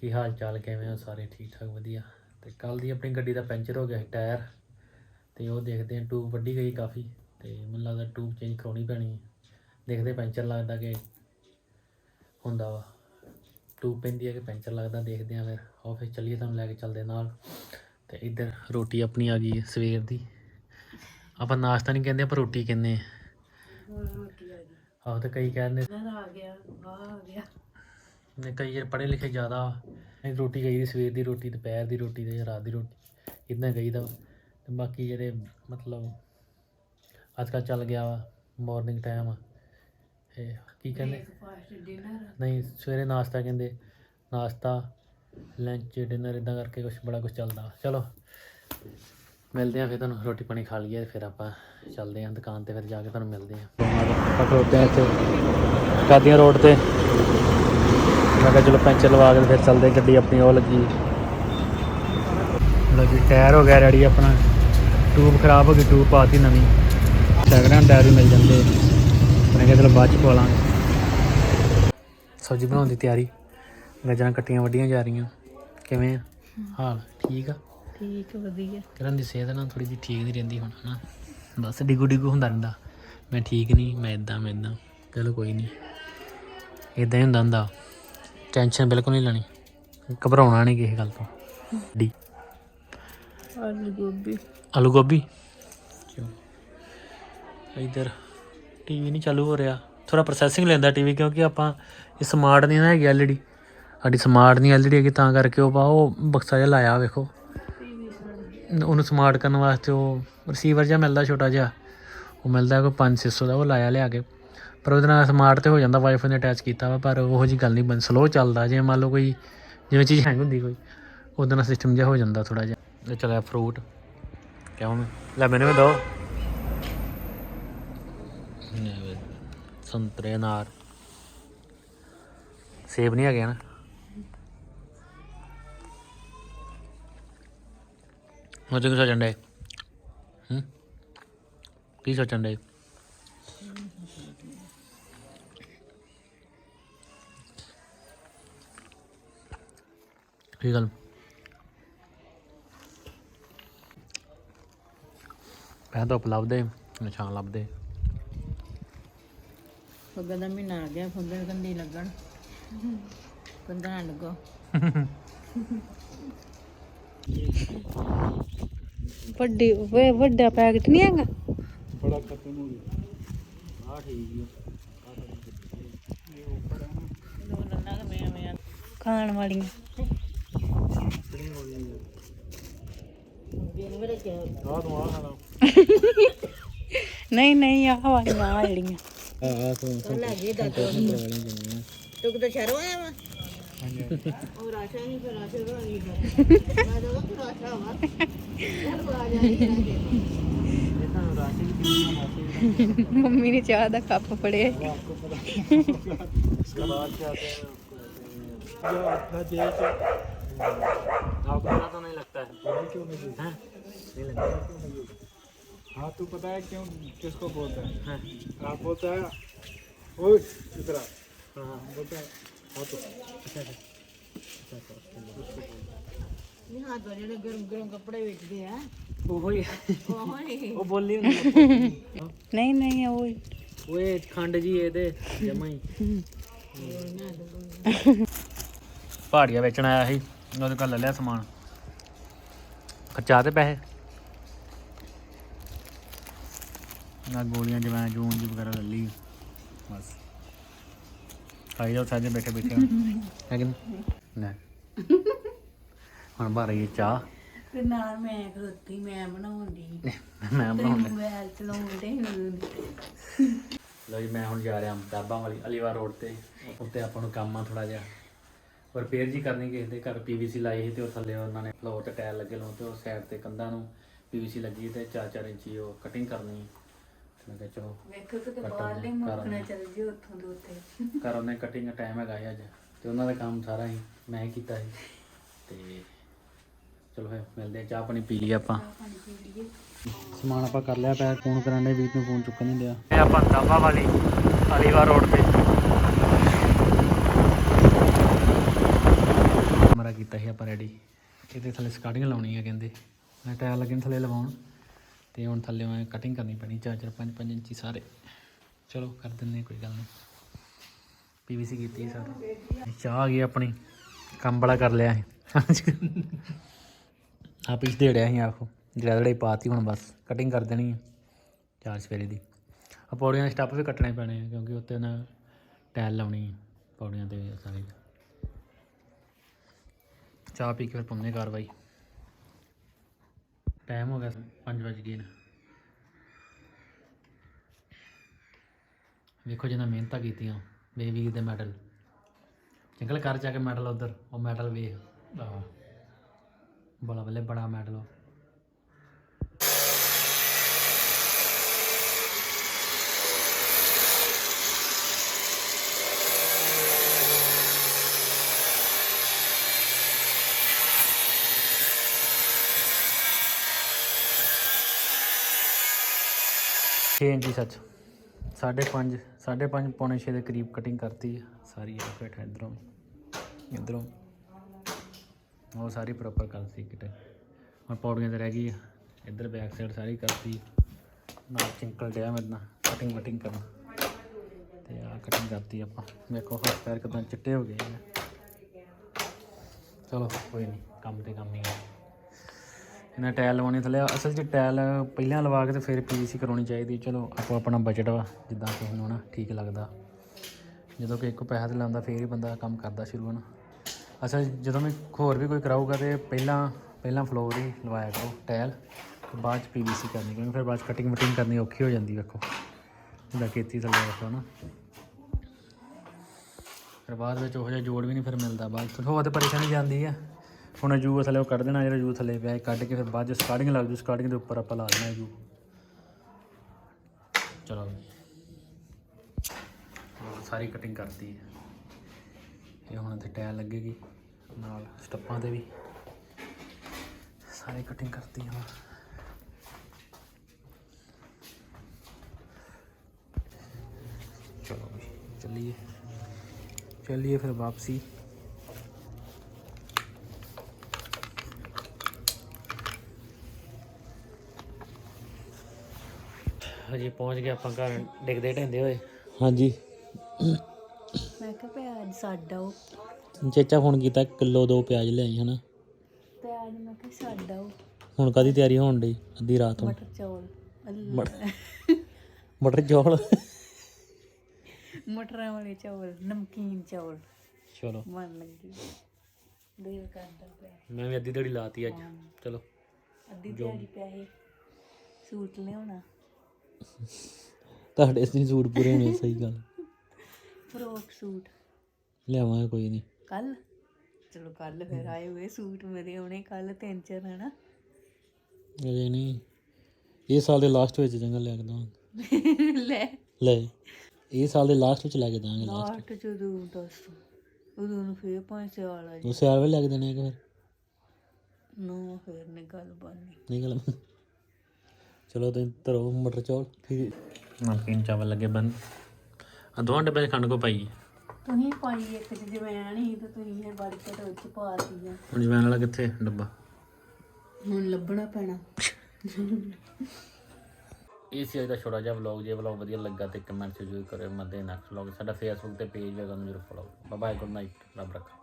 ਕੀ ਹਾਲ ਚਾਲ ਕਿਵੇਂ ਹੋ? ਸਾਰੇ ਠੀਕ ਠਾਕ ਵਧੀਆ। ਤੇ ਕੱਲ ਦੀ ਆਪਣੀ ਗੱਡੀ ਦਾ ਪੈਂਚਰ ਹੋ ਗਿਆ ਸੀ ਟਾਇਰ। ਤੇ ਉਹ ਦੇਖਦੇ ਹਾਂ ਟੂਬ ਵੱਢੀ ਗਈ ਕਾਫੀ। ਤੇ ਮੈਨੂੰ ਲੱਗਦਾ ਟੂਬ ਚੇਂਜ ਕਰਾਉਣੀ ਪੈਣੀ ਹੈ। ਦੇਖਦੇ ਪੈਂਚਰ ਲੱਗਦਾ ਕਿ ਹੁੰਦਾ ਵਾ। ਟੂਬ ਪੈਂਦੀ ਹੈ ਕਿ ਪੈਂਚਰ ਲੱਗਦਾ ਦੇਖਦੇ ਹਾਂ ਫਿਰ। ਆਫਿਸ ਚੱਲੀਏ ਤੁਹਾਨੂੰ ਲੈ ਕੇ ਚੱਲਦੇ ਨਾਲ। ਤੇ ਇੱਧਰ ਰੋਟੀ ਆਪਣੀ ਆ ਗਈ ਹੈ ਸਵੇਰ ਦੀ। ਆਪਾਂ ਨਾਸ਼ਤਾ ਨਹੀਂ ਕਹਿੰਦੇ ਆਪਾਂ ਰੋਟੀ ਕਹਿੰਦੇ ਹਾਂ। ਆਹੋ ਤੇ ਕਈ ਕਹਿੰਦੇ ਆ ਗਿਆ ਵਾਹ ਆ ਗਿਆ। ਨੇ ਕਈ ਜਿਹੜੇ ਪੜ੍ਹੇ ਲਿਖੇ ਜ਼ਿਆਦਾ ਇਹ ਰੋਟੀ ਗਈ ਦੀ ਸਵੇਰ ਦੀ ਰੋਟੀ ਦੁਪਹਿਰ ਦੀ ਰੋਟੀ ਤੇ ਰਾਤ ਦੀ ਰੋਟੀ ਇਦਾਂ ਗਈ ਦਾ। ਤੇ ਬਾਕੀ ਜਿਹੜੇ ਮਤਲਬ ਅੱਜ ਕੱਲ੍ਹ ਚੱਲ ਗਿਆ ਵਾ ਮਾਰਨਿੰਗ ਟਾਈਮ ਇਹ ਕੀ ਕਹਿੰਦੇ? ਫਾਸਟ ਡਿਨਰ ਨਹੀਂ ਸਵੇਰੇ ਨਾਸ਼ਤਾ ਕਹਿੰਦੇ। ਨਾਸ਼ਤਾ ਲੰਚ ਡਿਨਰ ਇਦਾਂ ਕਰਕੇ ਕੁਝ ਬੜਾ ਕੁਝ ਚੱਲਦਾ। ਚਲੋ ਮਿਲਦੇ ਆ ਫਿਰ ਤੁਹਾਨੂੰ। ਰੋਟੀ ਪਾਣੀ ਖਾ ਲਈਏ ਫਿਰ ਆਪਾਂ ਚੱਲਦੇ ਆ ਦੁਕਾਨ ਤੇ ਫਿਰ ਜਾ ਕੇ ਤੁਹਾਨੂੰ ਮਿਲਦੇ ਆ ਖਲੋਤੇ ਆ ਇੱਥੇ। ਕਾਦੀਆਂ ਰੋਡ ਤੇ? ਮੈਂ ਕਿਹਾ ਚਲੋ ਪੈਂਚਰ ਲਵਾ ਕੇ ਫਿਰ ਚੱਲਦੇ ਗੱਡੀ ਆਪਣੀ ਉਹ ਲੱਗੀ। ਲੋ ਜੀ ਟਾਇਰ ਹੋ ਗਿਆ ਰੈਡੀ ਆਪਣਾ। ਟੂਬ ਖਰਾਬ ਹੋ ਗਈ ਟੂਬ ਪਾਤੀ ਨਵੀਂ। ਸੈਕਿੰਡ ਟਾਇਰ ਵੀ ਮਿਲ ਜਾਂਦੇ ਮੈਂ ਕਿਹਾ ਚਲੋ ਬਾਅਦ ਚ ਪਾ ਲਾਂਗੇ। ਸਬਜ਼ੀ ਬਣਾਉਣ ਦੀ ਤਿਆਰੀ। ਗਾਜਰਾਂ ਕੱਟੀਆਂ ਵੱਡੀਆਂ ਜਾ ਰਹੀਆਂ। ਕਿਵੇਂ ਆ? ਹਾਲ ਠੀਕ ਆ? ਠੀਕ ਵਧੀਆ। ਕਿਰਨ ਦੀ ਸਿਹਤ ਨਾ ਥੋੜੀ ਜਿਹੀ ਠੀਕ ਨਹੀਂ ਰਹਿੰਦੀ ਹੁਣ ਹਨਾ? ਬਸ ਡਿਗੂ ਡਿਗੂ ਹੁੰਦਾ ਰਹਿੰਦਾ। ਮੈਂ ਠੀਕ ਨਹੀਂ ਮੈਂ ਇਦਾਂ ਮੈਂ ਇਦਾਂ ਚਲੋ ਕੋਈ ਨਹੀਂ। ਇਦਾਂ ਹੀ ਹੁੰਦਾ ਹੁੰਦਾ। ਟੈਨਸ਼ਨ ਬਿਲਕੁਲ ਨਹੀਂ ਲੈਣੀ। ਘਬਰਾਉਣਾ ਨਹੀਂ ਕਿਸੇ ਗੱਲ ਤੋਂ। ਡੀ। ਆਲੂ ਗੋਭੀ। ਆਲੂ ਗੋਭੀ? ਇਧਰ ਟੀਵੀ ਨਹੀਂ ਚਾਲੂ ਹੋ ਰਿਹਾ। ਥੋੜਾ ਪ੍ਰੋਸੈਸਿੰਗ ਲੈਂਦਾ ਟੀਵੀ ਕਿਉਂਕਿ ਆਪਾਂ ਇਹ ਸਮਾਰਟ ਨਹੀਂ ਨਾ ਹੈਗੀ ਐਲਈਡੀ ਸਾਡੀ ਸਮਾਰਟ ਨਹੀਂ ਐਲਈਡੀ ਹੈਗੀ ਤਾਂ ਕਰਕੇ ਉਹ ਬਾ ਉਹ ਬਕਸਾ ਜਿਹਾ ਲਾਇਆ ਵੇਖੋ। ਉਹਨੂੰ ਸਮਾਰਟ ਕਰਨ ਵਾਸਤੇ ਉਹ ਰਿਸੀਵਰ ਜਿਹਾ ਮਿਲਦਾ ਛੋਟਾ ਜਿਹਾ। ਉਹ ਮਿਲਦਾ ਕੋਈ 5-600 ਦਾ ਉਹ ਲਾਇਆ ਲਿਆ ਕੇ। ਪਰ ਉਹਦੇ ਨਾਲ ਸਮਾਰਟ ਤੇ ਹੋ ਜਾਂਦਾ ਵਾਈਫਾਈ ਨੇ ਅਟੈਚ ਕੀਤਾ ਵਾ, ਪਰ ਉਹੋ ਜੀ ਗੱਲ ਨਹੀਂ ਬਣ ਸਲੋ ਚੱਲਦਾ ਜੇ ਮੰਨ ਲਓ ਕੋਈ, ਜਿਵੇਂ ਚੀਜ਼ ਹੈਂਗ ਹੁੰਦੀ ਕੋਈ, ਉਹਦੇ ਨਾਲ ਸਿਸਟਮ ਜਿਹਾ ਹੋ ਜਾਂਦਾ ਥੋੜਾ ਜਿਹਾ। ਇਹ ਚਲਿਆ ਫਰੂਟ ਕਿਉਂ ਮੈਂ ਲੈ ਮੈਨੂੰ ਵੀ ਦੋ। ਸੰਤਰੇ ਨਾਰ ਸੇਬ ਨਹੀਂ ਹੈਗੇ ਨਾ ਉਹ ਤੇ ਸੋਚਣ ਡੇ ਹੂੰ? ਕੀ ਸੋਚਣ ਡੇ ਕੀ ਗੱਲ। ਪਹਿਲਾਂ ਤਾਂ ਲੱਭਦੇ ਨਿਸ਼ਾਨ ਲੱਭਦੇ। ਫੱਗਾ ਦਾ ਮਹੀਨਾ ਆ ਗਿਆ ਫੁੱਲੇ ਗੰਦੀ ਲੱਗਣ। ਕੰਦਰਾ ਲੱਗੋ। ਵੱਡੀ ਵੇ ਵੱਡਾ ਪੈਕਟ ਨਹੀਂ ਹੈਗਾ? ਬੜਾ ਖਤਮ ਹੋ ਗਿਆ। ਆ ਠੀਕ ਹੈ ਖਾਣ ਵਾਲੀਆਂ। ਨਹੀਂ ਨਹੀਂ, ਆਹ ਵਾਲੀਆਂ, ਆਹ ਆ ਤੂੰ ਉਹ ਲੈ ਜੇ ਤੂੰ ਕਿਤੇ ਸ਼ਹਿਰੋਂ ਆਇਆ ਵਾ ਉਹ ਰਾਸ਼ਾ ਨਹੀਂ ਫਿਰ ਰਾਸ਼ਾ ਨਹੀਂ ਮੰਮੀ ਨੇ ਚਾਹ ਦਾ ਕੱਪ ਫੜਿਆ ਇਸ ਬਾਅਦ ਚਾਹ ਦਾ ਜੋ ਆਪਣਾ ਜੇ आपको पता तो नहीं लगता है क्यों नहीं हैं नहीं लगता हाँ तू पता है क्यों किसको बोलता है हाँ आप बोलता है ओए इधर आ हाँ बोलता है हाँ तो अच्छा अच्छा ਇਹ ਹਾਂ ਤੋਂ ਜਿਹੜੇ ਗਰਮ ਗਰਮ ਕੱਪੜੇ ਵੇਚਦੇ ਆ ਉਹ ਹੀ ਓਏ ਉਹ ਬੋਲੀ ਹੁੰਦੀ ਨਹੀਂ ਨਹੀਂ ਉਹ ਓਏ ਖੰਡ ਜੀ ਇਹਦੇ ਜਮਾ ਹੀ ਪਹਾੜੀਆ ਵੇਚਣ ਆਇਆ ਸੀ ਉਹਦੇ ਕੋਲ ਲੈ ਲਿਆ ਸਮਾਨ। ਖਰਚਾ ਤੇ ਪੈਸੇ? ਨਾ ਗੋਲੀਆਂ ਜਵੈਂ ਜੂਨ ਜੀ ਵਗੈਰਾ ਲੈ ਲਈ। ਬਸ। ਖਾਈ ਜਾਓ ਸਾਜੇ ਬੈਠੇ ਬੈਠੇ ਹੈ ਕਿ ਨਹੀਂ? ਨਾ ਹੁਣ ਬਾਹਰ ਇਹ ਚਾਹ। ਤੇ ਨਾਲ ਮੈਂ ਖਲੋਤੀ ਮੈਂ ਬਣਾਉਂਦੀ ਮੈਂ ਬਣਾਉਂਦਾ ਮੋਬਾਈਲ ਚਲਾਉਂਦੇ ਲਓ ਜੀ ਮੈਂ ਹੁਣ ਜਾ ਰਿਹਾ ਦਾਬਾਂ ਵਾਲੀ ਅਲੀਵਾਰ ਰੋਡ ਤੇ। ਉੱਤੇ ਆਪਾਂ ਨੂੰ ਕੰਮ ਆ ਥੋੜਾ ਜਿਹਾ। ਰਿਪੇਅਰ ਜੀ ਕਰਨੀ ਕਿਸੇ ਦੇ ਘਰ ਪੀਵੀਸੀ ਲਾਈ ਸੀ ਤੇ ਉਹ ਥੱਲੇ ਉਹਨਾਂ ਨੇ ਫਲੋਰ ਤੇ ਟਾਇਲ ਲੱਗੇ ਲਾਉਣ ਤੇ ਉਹ ਸਾਈਡ ਤੇ ਕੰਧਾਂ ਨੂੰ ਪੀਵੀਸੀ ਲੱਗੀ ਤੇ 4-4 ਇੰਚੀ ਉਹ ਕਟਿੰਗ ਕਰਨੀ ਤੇ ਮੈਂ ਕਿਹਾ ਚਲੋ ਵੇਖੋ ਕਿਤੇ ਬਾਹਰਲੇ ਦੇ ਮੁਲਕ। ਨਾ ਚੱਲ ਜੀ ਉੱਥੋਂ ਦੇ ਉੱਤੇ। ਕਰ ਉਹਨੇ ਕਟਿੰਗ ਟਾਈਮ ਹੈਗਾ ਸੀ ਅੱਜ ਤੇ ਉਹਨਾਂ ਦਾ ਕੰਮ ਸਾਰਾ ਹੀ ਮੈਂ ਹੀ ਕੀਤਾ ਸੀ। ਤੇ ਚਲੋ ਫਿਰ ਮਿਲਦੇ ਆ ਚਾਹ ਪਾਣੀ ਪੀ ਲਈ ਆਪਾਂ। ਸਮਾਨ ਆਪਾਂ ਕਰ ਲਿਆ ਪੈਕ ਫੋਨ ਕਰਨ ਦੇ ਵੀਰ ਨੂੰ ਫੋਨ ਚੁੱਕਣ ਨਹੀਂ ਦਿਆ ਇਹ ਆਪਾਂ ਦਾਬਾ ਵਾਲੀ ਅਲੀਵਾਰ ਰੋਡ ਤੇ। ਕੀਤਾ ਸੀ ਆਪਾਂ ਰੈਡੀ ਇਹਦੇ ਥੱਲੇ ਸਕਾਟਿੰਗ ਲਾਉਣੀ ਆ ਕਹਿੰਦੇ। ਮੈਂ ਟਾਇਰ ਲੱਗੇ ਥੱਲੇ ਲਵਾਉਣ। ਤੇ ਹੁਣ ਥੱਲੇ ਮੈਂ ਕਟਿੰਗ ਕਰਨੀ ਪੈਣੀ 4 4 5 5 ਇੰਚੀ ਸਾਰੇ। ਚਲੋ, ਕਰ ਦਿੰਦੇ ਕੋਈ ਗੱਲ ਨਹੀਂ। ਪੀਵੀਸੀ ਕੀਤੀ ਸੀ ਸਾਰੇ। ਚਾਹ ਆ ਗਈ ਆਪਣੀ। ਕੰਮ ਬੜਾ ਕਰ ਲਿਆ ਸੀ। ਆ ਪਿਛ ਦੇੜਿਆ ਸੀ ਆਖੋ ਜਿਹੜਾ ਜਿਹੜਾ ਪਾਤੀ ਹੁਣ ਬਸ। ਕਟਿੰਗ ਕਰ ਦੇਣੀ ਹੈ ਚਾਰ ਸਵੇਰੇ ਦੀ। ਆ ਪੌੜੀਆਂ ਦੇ ਸਟੈਪ ਵੀ ਕੱਟਣੇ ਪੈਣੇ ਆ, ਕਿਉਂਕਿ ਉੱਤੇ ਨਾ ਟਾਇਲ ਲਾਉਣੀ ਪੌੜੀਆਂ ਤੇ ਸਾਰੇ। ਚਾਹ ਪੀ ਕੇ ਫਿਰ ਪੁੰਨੇ ਕਾਰਵਾਈ। ਟਾਈਮ ਹੋ ਗਿਆ 5 ਵਜ ਗਏ ਨੇ। ਵੇਖੋ ਜਿੰਨਾ ਮਿਹਨਤਾਂ ਕੀਤੀਆਂ ਬੇਬੀ ਦੇ ਮੈਡਲ। ਚੰਗਲ ਕਰ ਜਾ ਕੇ ਮੈਡਲ ਉਧਰ, ਉਹ ਮੈਡਲ ਵੇਖ। ਆਹ, ਬੜਾ ਬੱਲੇ ਬੜਾ ਮੈਡਲ ਛੇ ਇੰਚੀ ਸੱਚ। ਸਾਢੇ ਪੰਜ ਸਾਢੇ ਪੰਜ, ਪੌਣੇ ਛੇ ਦੇ ਕਰੀਬ ਕਟਿੰਗ ਕਰਤੀ ਹੈ ਸਾਰੀ ਇਹ ਬੈਠਾ ਇਧਰੋਂ ਇਧਰੋਂ। ਉਹ ਸਾਰੀ ਪ੍ਰੋਪਰ ਕਰਤੀ ਕਿਤੇ ਹੁਣ ਪੌੜੀਆਂ ਤੇ ਰਹਿ ਗਈ ਆ। ਇੱਧਰ ਬੈਕ ਸਾਈਡ ਸਾਰੀ ਕਰਤੀ। ਨਾਲ ਚਿੰਕਲ ਡਿਆ ਮੇਰੇ ਨਾਲ ਕਟਿੰਗ ਵਟਿੰਗ ਕਰਨਾ। ਤੇ ਆ ਕਟਿੰਗ ਕਰਤੀ ਆਪਾਂ। ਵੇਖੋ ਹੱਥ ਪੈਰ ਕਿਦਾਂ ਚਿੱਟੇ ਹੋ ਗਏ ਚਲੋ, ਕੋਈ ਨਹੀਂ ਕੰਮ ਤੇ ਕੰਮ ਹੀ ਆ। ਇਹਨਾਂ ਟਾਇਲ ਲਵਾਉਣੀ ਥੱਲੇ। ਅਸਲ 'ਚ ਟਾਇਲ ਪਹਿਲਾਂ ਲਵਾ ਕੇ ਤੇ ਫਿਰ ਪੀਵੀਸੀ ਕਰਾਉਣੀ ਚਾਹੀਦੀ। ਚਲੋ, ਆਪੋ ਆਪਣਾ ਬਜਟ ਵਾ, ਜਿੱਦਾਂ ਕਿਸੇ ਨੂੰ ਨਾ ਠੀਕ ਲੱਗਦਾ। ਜਦੋਂ ਕਿ ਇੱਕੋ ਪੈਸਾ ਤੇ ਲਾਉਂਦਾ, ਫੇਰ ਹੀ ਬੰਦਾ ਕੰਮ ਕਰਦਾ ਸ਼ੁਰੂ ਹਨਾ। ਅਸਲ ਜਦੋਂ ਵੀ ਹੋਰ ਵੀ ਕੋਈ ਕਰਾਊਗਾ ਤੇ ਪਹਿਲਾਂ ਪਹਿਲਾਂ ਫਲੋਰ ਹੀ ਲਵਾਇਆ ਕਰੋ ਟਾਇਲ, ਤੇ ਬਾਅਦ 'ਚ ਪੀਵੀਸੀ ਕਰਨੀ। ਕਿਉਂਕਿ ਫਿਰ ਬਾਅਦ 'ਚ ਕਟਿੰਗ ਮਟਿੰਗ ਕਰਨੀ ਔਖੀ ਹੋ ਜਾਂਦੀ, ਵੇਖੋ। ਜਿੱਦਾਂ ਖੇਤੀ ਥੱਲੇ ਵੇਖੋ ਨਾ ਫਿਰ ਬਾਅਦ ਵਿੱਚ ਉਹ ਜਿਹਾ ਜੋੜ ਵੀ ਨਹੀਂ ਫਿਰ ਮਿਲਦਾ ਬਾਅਦ 'ਚ। ਹੋਰ ਤੇ ਪਰੇਸ਼ਾਨੀ ਜਾਂਦੀ ਆ। ਹੁਣ ਜੂ ਥੱਲੇ ਉਹ ਕੱਢ ਦੇਣਾ, ਜਿਹੜਾ ਜੂ ਥੱਲੇ ਪਿਆ ਕੱਢ ਕੇ ਫਿਰ ਬਾਅਦ ਚ ਸਟਾਰਟਿੰਗ ਲੱਗ ਜੂ ਸਟਾਰਟਿੰਗ ਦੇ ਉੱਪਰ ਆਪਾਂ ਲਾ ਦੇਣਾ ਜੂ। ਚਲੋ ਸਾਰੀ ਕਟਿੰਗ ਕਰਤੀ ਇਹ ਹੁਣ ਇੱਥੇ ਟਾਇਲ ਲੱਗੇਗੀ, ਨਾਲ ਸਟੱਪਾਂ ਤੇ ਵੀ। ਸਾਰੀ ਕਟਿੰਗ ਕਰਤੀ ਹਾਂ ਚਲੋ ਵੀ ਚੱਲੀਏ। ਚੱਲੀਏ ਫਿਰ ਵਾਪਸੀ। ਹਜੇ ਪਹੁੰਚ ਗਏ ਆਪਾਂ ਘਰ ਡਿੱਗਦੇ ਢੰਦੇ ਹੋਏ। ਹਾਂਜੀ। ਮੈਂ ਕਿਹਾ ਪਿਆਜ਼ ਸਾਡਾ ਉਹ ਚੇਚਾ ਫੋਨ ਕੀਤਾ ਕਿਲੋ ਦੋ ਪਿਆਜ਼ ਲਿਆਈ ਹਨਾ? ਪਿਆਜ਼ ਮੈਂ ਕਿਹਾ ਸਾਡਾ ਉਹ ਹੁਣ ਕਾਦੀ ਤਿਆਰੀ ਹੋਣ ਡਈ? ਅੱਧੀ ਰਾਤ ਨੂੰ ਮਟਰ ਚੌਲ। ਮਟਰ ਚੌਲ? ਮਟਰਾਂ ਵਾਲੇ ਚੌਲ ਨਮਕੀਨ ਚੌਲ। ਚਲੋ। ਮਨ ਲੱਗੀ। ਦਿਲ ਕਰਦਾ ਪਿਆ। ਮੈਂ ਵੀ ਅੱਧੀ ਦਿਹਾੜੀ ਲਾਤੀ ਅੱਜ। ਚਲੋ। ਅੱਧੀ ਦਿਹਾੜੀ ਪਿਆ ਸੂਟ ਲਿਆਉਣਾ। ਤੁਹਾਡੇ ਸੀ ਸੂਟ ਪੂਰੇ ਹੋਣੇ ਸਹੀ ਗੱਲ। Frock suit. ਲਿਆਵਾਂਗੇ ਕੋਈ ਨਹੀਂ। ਕੱਲ ਚਲੋ ਕੱਲ ਫਿਰ ਆਏ ਹੋਏ ਸੂਟ ਮੇਰੇ ਆਉਣੇ ਕੱਲ ਤਿੰਨ ਚਾਰ ਹਨਾ? ਅਜੇ ਨਹੀਂ। ਇਹ ਸਾਲ ਦੇ ਲਾਸਟ ਵਿੱਚ ਚੰਗਾ ਲੈ ਕੇ ਦਵਾਂਗੇ। ਲੈ। ਲੈ। ਇਹ ਸਾਲ ਦੇ ਲਾਸਟ ਵਿੱਚ ਲੈ ਕੇ ਦਾਂਗੇ ਲਾਸਟ ਲਾਸਟ ਜਦੋਂ ਦੱਸ। ਉਦੋਂ ਨੂੰ ਫੇਰ ਪੰਜ ਸਾਲ ਆ ਜੀ ਉਹ ਸਿਆਲ ਵੇਲੇ ਲੈ ਕੇ ਦੇਣੇ ਆ ਕਿ ਫਿਰ? ਨੋ ਫੇਰ ਨੇ ਗੱਲ ਬਾਨੀ। ਨਹੀਂ ਗੱਲ ਚਲੋ ਤੇ ਧਰੋ ਮਟਰ ਚੌਲ ਠੀਕ ਨਮਕੀਨ ਚਾਵਲ ਲੱਗੇ ਬਣ ਆ ਦੋਹਾਂ ਡੱਬੇ 'ਚ ਖੰਡ ਕੋ ਪਾਈ ਤੁਸੀਂ ਪਾਈ ਇੱਕ ਚ ਜਵੈਣ ਹੀ ਤੇ ਤੁਸੀਂ ਇਹ ਬੜੀ ਘਟ ਵਿੱਚ ਪਾਤੀ ਆ ਹੁਣ ਜਵੈਨ ਵਾਲਾ ਕਿੱਥੇ ਡੱਬਾ? ਹੁਣ ਲੱਭਣਾ ਪੈਣਾ। ਇਹ ਸੀ ਅੱਜ ਦਾ ਛੋਟਾ ਜਿਹਾ ਵਲੌਗ ਜੇ ਵਲੌਗ ਵਧੀਆ ਲੱਗਾ ਤੇ ਕਮੈਂਟ ਜ਼ਰੂਰ ਕਰਿਓ। ਮੱਦੇ ਨੈਕਸਟ ਵਲੌਗ ਸਾਡਾ ਫੇਸਬੁੱਕ ਤੇ ਪੇਜ ਹੈ ਤੁਹਾਨੂੰ ਜਰੂਰ ਫੋਲੋ ਬਾਏ ਗੁੱਡ ਨਾਈਟ ਰੱਬ ਰੱਖਾ।